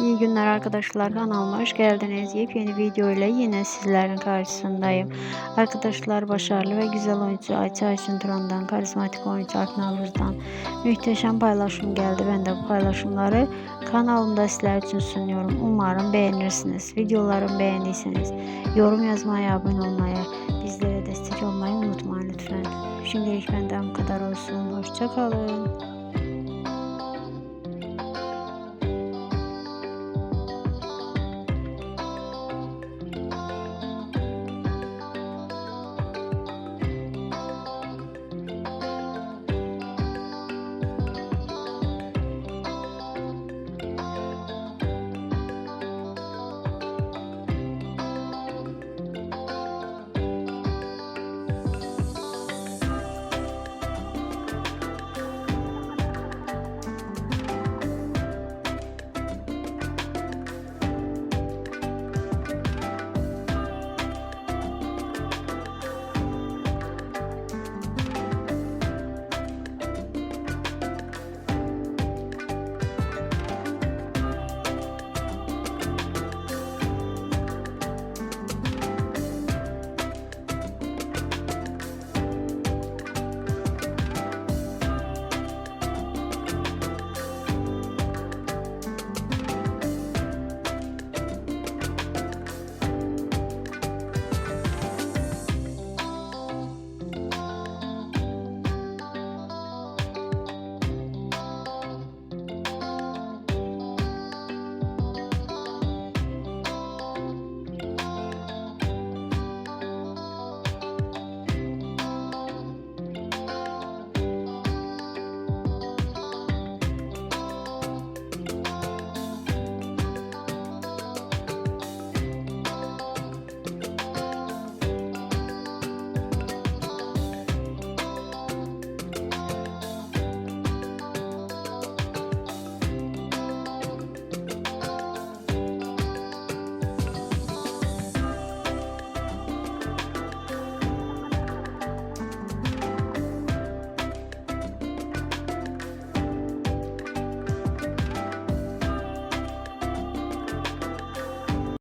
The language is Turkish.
İyi günler arkadaşlar kanalıma hoş geldiniz. Yepyeni video ile yine sizlerin karşısındayım. Arkadaşlar başarılı ve güzel oyuncu Ayça Ayşin Turan'dan, karizmatik oyuncu Akın Alır'dan paylaşım geldi. Ben de bu paylaşımları kanalımda sizler için sunuyorum. Umarım beğenirsiniz. Videolarımı beğendiyseniz yorum yazmaya, abone olmaya, bizlere destek olmayı unutmayın lütfen. Şimdilik benden bu kadar olsun. Hoşçakalın.